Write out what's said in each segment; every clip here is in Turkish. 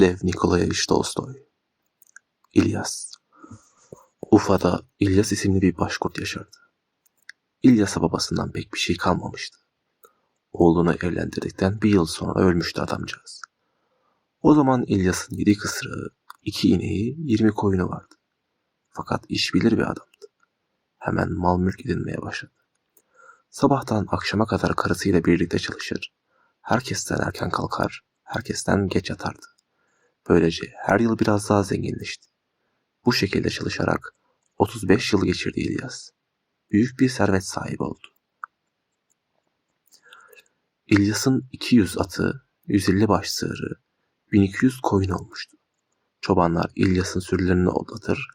Lev Nikolayevich Tolstoy İlyas Ufa'da İlyas isimli bir başkurt yaşardı. İlyas'a babasından pek bir şey kalmamıştı. Oğlunu evlendirdikten bir yıl sonra ölmüştü adamcağız. O zaman İlyas'ın yedi kısırı, iki ineği, yirmi koyunu vardı. Fakat iş bilir bir adamdı. Hemen mal mülk edinmeye başladı. Sabahtan akşama kadar karısıyla birlikte çalışır. Herkesten erken kalkar, herkesten geç yatardı. Böylece her yıl biraz daha zenginleşti. Bu şekilde çalışarak 35 yıl geçirdi İlyas. Büyük bir servet sahibi oldu. İlyas'ın 200 atı, 150 baş sığırı, 1200 koyun olmuştu. Çobanlar İlyas'ın sürülerini otlatır,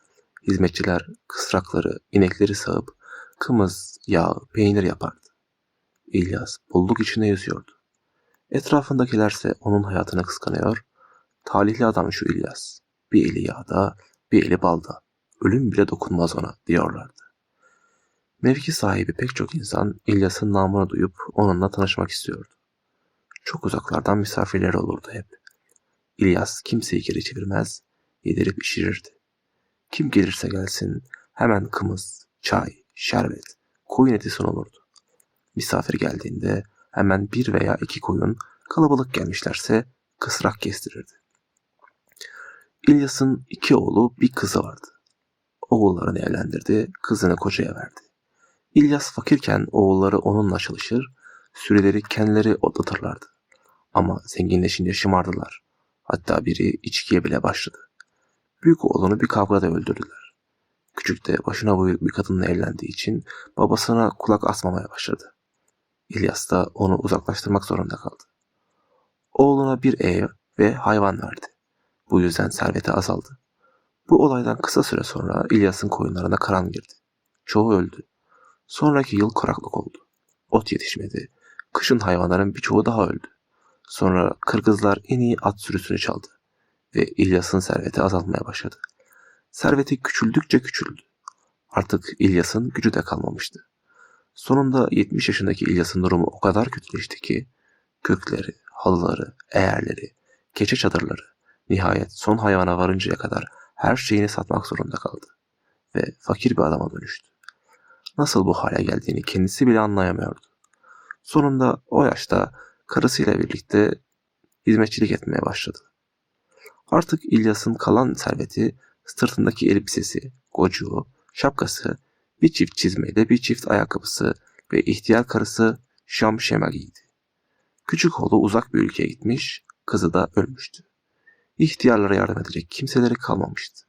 hizmetçiler kısrakları, inekleri sağıp kımız, yağ, peynir yapardı. İlyas bolluk içinde yüzüyordu. Etrafındakilerse onun hayatını kıskanıyor. Talihli adam şu İlyas. Bir eli yağda, bir eli balda. Ölüm bile dokunmaz ona diyorlardı. Mevki sahibi pek çok insan İlyas'ın namını duyup onunla tanışmak istiyordu. Çok uzaklardan misafirleri olurdu hep. İlyas kimseyi geri çevirmez, yedirip işirirdi. Kim gelirse gelsin hemen kımız, çay, şerbet, koyun eti sunulurdu. Misafir geldiğinde hemen bir veya iki koyun, kalabalık gelmişlerse kısrak kestirirdi. İlyas'ın iki oğlu bir kızı vardı. Oğullarını evlendirdi, kızını kocaya verdi. İlyas fakirken oğulları onunla çalışır, süreleri kendileri otlatırlardı. Ama zenginleşince şımardılar. Hatta biri içkiye bile başladı. Büyük oğlunu bir kavgada öldürdüler. Küçük de başına buyruk bir kadınla evlendiği için babasına kulak asmamaya başladı. İlyas da onu uzaklaştırmak zorunda kaldı. Oğluna bir ev ve hayvan verdi. Bu yüzden serveti azaldı. Bu olaydan kısa süre sonra İlyas'ın koyunlarına karan girdi. Çoğu öldü. Sonraki yıl kuraklık oldu. Ot yetişmedi. Kışın hayvanların birçoğu daha öldü. Sonra Kırgızlar en iyi at sürüsünü çaldı ve İlyas'ın serveti azalmaya başladı. Serveti küçüldükçe küçüldü. Artık İlyas'ın gücü de kalmamıştı. Sonunda 70 yaşındaki İlyas'ın durumu o kadar kötüleşti ki kökleri, halıları, eğerleri, keçe çadırları, nihayet son hayvana varıncaya kadar her şeyini satmak zorunda kaldı ve fakir bir adama dönüştü. Nasıl bu hale geldiğini kendisi bile anlayamıyordu. Sonunda o yaşta karısıyla birlikte hizmetçilik etmeye başladı. Artık İlyas'ın kalan serveti sırtındaki elbisesi, gocuğu, şapkası, bir çift çizmeyle bir çift ayakkabısı ve ihtiyar karısı Şam giydi. Küçük oğlu uzak bir ülkeye gitmiş, kızı da ölmüştü. İhtiyarlara yardım edecek kimseleri kalmamıştı.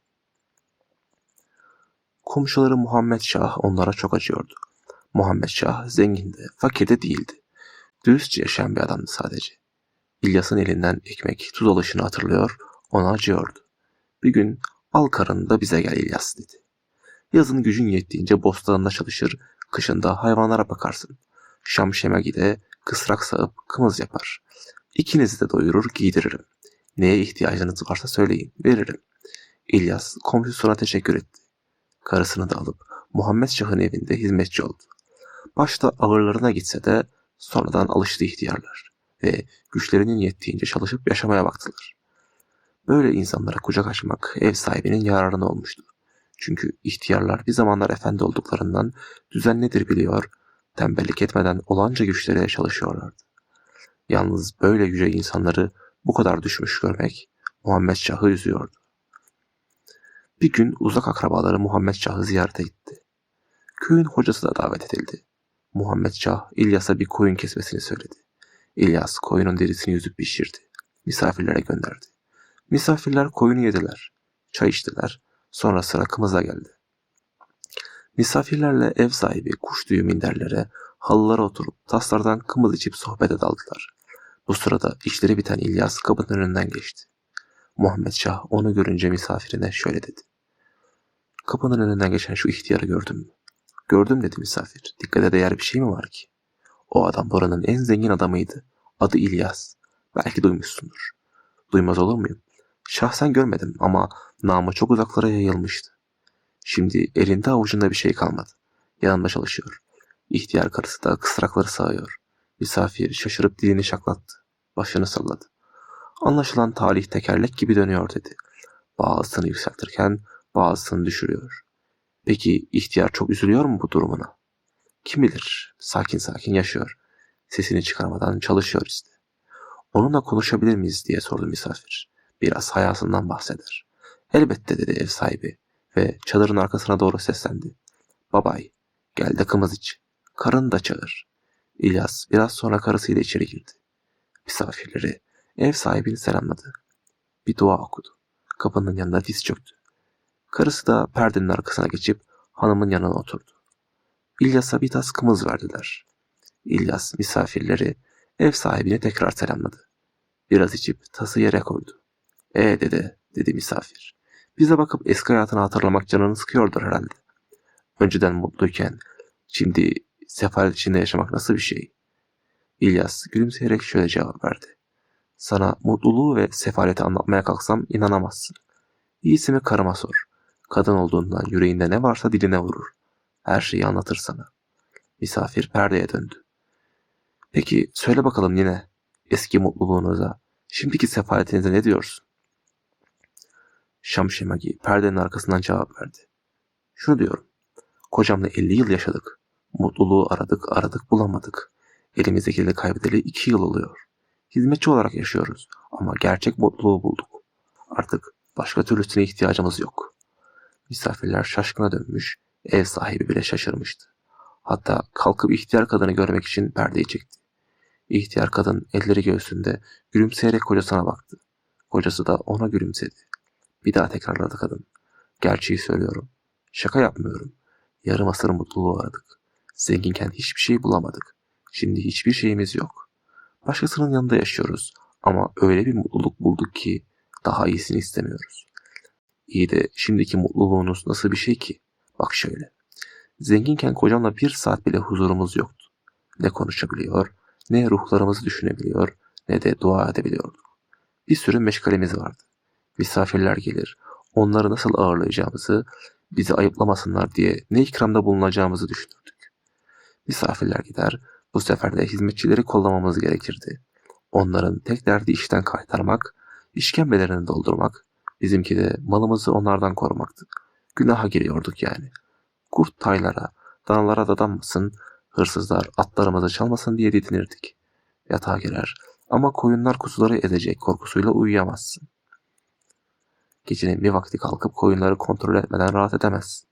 Komşuları Muhammed Şah onlara çok acıyordu. Muhammed Şah zengin de, fakir de değildi. Dürüstçe yaşayan bir adamdı sadece. İlyas'ın elinden ekmek, tuz alışını hatırlıyor, ona acıyordu. Bir gün al karını da bize gel İlyas dedi. Yazın gücün yettiğince bostanında çalışır, kışında hayvanlara bakarsın. Şam şemagide kısrak sağıp kımız yapar. İkinizi de doyurur giydiririm. Neye ihtiyacınız varsa söyleyin, veririm. İlyas komşusuna teşekkür etti. Karısını da alıp Muhammed Şah'ın evinde hizmetçi oldu. Başta ağırlarına gitse de sonradan alıştı ihtiyarlar ve güçlerinin yettiğince çalışıp yaşamaya baktılar. Böyle insanlara kucak açmak ev sahibinin yararına olmuştu. Çünkü ihtiyarlar bir zamanlar efendi olduklarından düzen nedir biliyor, tembellik etmeden olanca güçleriyle çalışıyorlardı. Yalnız böyle yüce insanları bu kadar düşmüş görmek Muhammed Şah'ı üzüyordu. Bir gün uzak akrabaları Muhammed Şah'ı ziyarete gitti. Köyün hocası da davet edildi. Muhammed Şah İlyas'a bir koyun kesmesini söyledi. İlyas koyunun derisini yüzüp pişirdi. Misafirlere gönderdi. Misafirler koyunu yediler. Çay içtiler. Sonra sıra kımıza geldi. Misafirlerle ev sahibi kuş tüyü minderlere, halılara oturup taslardan kımız içip sohbete daldılar. Bu sırada işleri biten İlyas kapının önünden geçti. Muhammed Şah onu görünce misafirine şöyle dedi. Kapının önünden geçen şu ihtiyarı gördün mü? Gördüm dedi misafir. Dikkate değer bir şey mi var ki? O adam buranın en zengin adamıydı. Adı İlyas. Belki duymuşsundur. Duymaz olur muyum? Şahsen görmedim ama namı çok uzaklara yayılmıştı. Şimdi elinde avucunda bir şey kalmadı. Yanında çalışıyor. İhtiyar karısı da kısrakları sağıyor. Misafir şaşırıp dilini şaklattı. Başını salladı. Anlaşılan talih tekerlek gibi dönüyor dedi. Bazısını yükseltirken bazısını düşürüyor. Peki ihtiyar çok üzülüyor mu bu durumuna? Kim bilir sakin sakin yaşıyor. Sesini çıkarmadan çalışıyor işte. Onunla konuşabilir miyiz diye sordu misafir. Biraz hayasından bahseder. Elbette dedi ev sahibi ve çadırın arkasına doğru seslendi. Babay gel de kımız iç. Karın da çağır. İlyas biraz sonra karısıyla içeri girdi. Misafirleri ev sahibini selamladı. Bir dua okudu. Kapının yanında diz çöktü. Karısı da perdenin arkasına geçip hanımın yanına oturdu. İlyas'a bir tas kımız verdiler. İlyas misafirleri ev sahibini tekrar selamladı. Biraz içip tası yere koydu. E dede, dedi misafir. Bize bakıp eski hayatını hatırlamak canını sıkıyordur herhalde. Önceden mutluyken, şimdi sefalet içinde yaşamak nasıl bir şey? İlyas gülümseyerek şöyle cevap verdi. Sana mutluluğu ve sefaleti anlatmaya kalksam inanamazsın. İyisi mi karıma sor. Kadın olduğundan yüreğinde ne varsa diline vurur. Her şeyi anlatır sana. Misafir perdeye döndü. Peki söyle bakalım yine eski mutluluğunuza, şimdiki sefaletinize ne diyorsun? Şamşemagi perdenin arkasından cevap verdi. Şunu diyorum. Kocamla 50 yıl yaşadık. Mutluluğu aradık, aradık bulamadık. Elimizdekileri kaybedeli 2 yıl oluyor. Hizmetçi olarak yaşıyoruz ama gerçek mutluluğu bulduk. Artık başka türlüsüne ihtiyacımız yok. Misafirler şaşkına dönmüş, ev sahibi bile şaşırmıştı. Hatta kalkıp ihtiyar kadını görmek için perdeyi çekti. İhtiyar kadın elleri göğsünde gülümseyerek kocasına baktı. Kocası da ona gülümsedi. Bir daha tekrarladı kadın. Gerçeği söylüyorum. Şaka yapmıyorum. Yarım asır mutluluğu aradık. Zenginken hiçbir şey bulamadık. Şimdi hiçbir şeyimiz yok. Başkasının yanında yaşıyoruz. Ama öyle bir mutluluk bulduk ki daha iyisini istemiyoruz. İyi de şimdiki mutluluğunuz nasıl bir şey ki? Bak şöyle. Zenginken kocamla bir saat bile huzurumuz yoktu. Ne konuşabiliyor, ne ruhlarımızı düşünebiliyor, ne de dua edebiliyorduk. Bir sürü meşgalemiz vardı. Misafirler gelir, onları nasıl ağırlayacağımızı, bizi ayıplamasınlar diye ne ikramda bulunacağımızı düşünürdük. Misafirler gider, bu sefer de hizmetçileri kollamamız gerekirdi. Onların tek derdi işten kaytarmak, işkembelerini doldurmak, bizimki de malımızı onlardan korumaktı. Günaha giriyorduk yani. Kurt taylara, danalara dadanmasın, hırsızlar atlarımızı çalmasın diye didinirdik. Yatağa girer ama koyunlar kuzuları ezecek korkusuyla uyuyamazsın. Gecenin bir vakti kalkıp koyunları kontrol etmeden rahat edemezsin.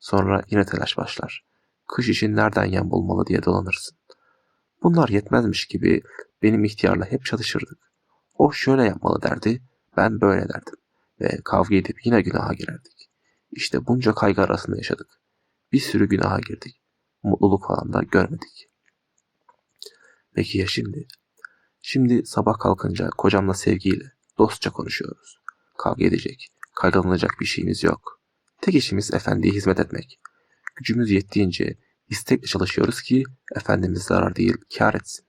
Sonra yine telaş başlar. Kış için nereden yem bulmalı diye dolanırsın. Bunlar yetmezmiş gibi benim ihtiyarla hep çalışırdık. O şöyle yapmalı derdi, ben böyle derdim. Ve kavga edip yine günaha girerdik. İşte bunca kaygı arasında yaşadık. Bir sürü günaha girdik. Mutluluk falan da görmedik. Peki ya şimdi? Şimdi sabah kalkınca kocamla sevgiyle, dostça konuşuyoruz. Kavga edecek, kaygılanacak bir şeyimiz yok. Tek işimiz efendiye hizmet etmek. Gücümüz yettiğince istekle çalışıyoruz ki Efendimiz zarar değil kar etsin.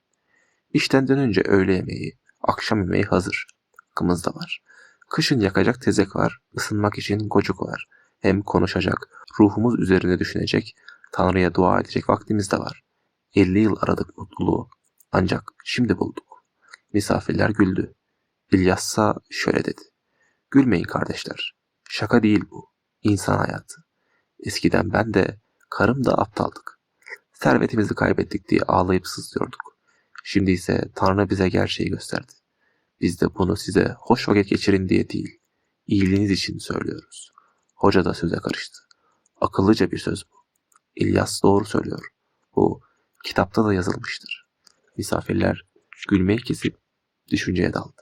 İşten dönünce öğle yemeği, akşam yemeği hazır. Kımız da var. Kışın yakacak tezek var, ısınmak için gocuk var. Hem konuşacak, ruhumuz üzerine düşünecek, Tanrı'ya dua edecek vaktimiz de var. 50 yıl aradık mutluluğu. Ancak şimdi bulduk. Misafirler güldü. İlyas'a şöyle dedi. Gülmeyin kardeşler. Şaka değil bu. İnsan hayatı. Eskiden ben de, karım da aptaldık. Servetimizi kaybettik diye ağlayıp sızlıyorduk. Şimdi ise Tanrı bize gerçeği gösterdi. Biz de bunu size hoş vakit geçirin diye değil, iyiliğiniz için söylüyoruz. Hoca da söze karıştı. Akıllıca bir söz bu. İlyas doğru söylüyor. Bu kitapta da yazılmıştır. Misafirler gülmeyi kesip düşünceye daldı.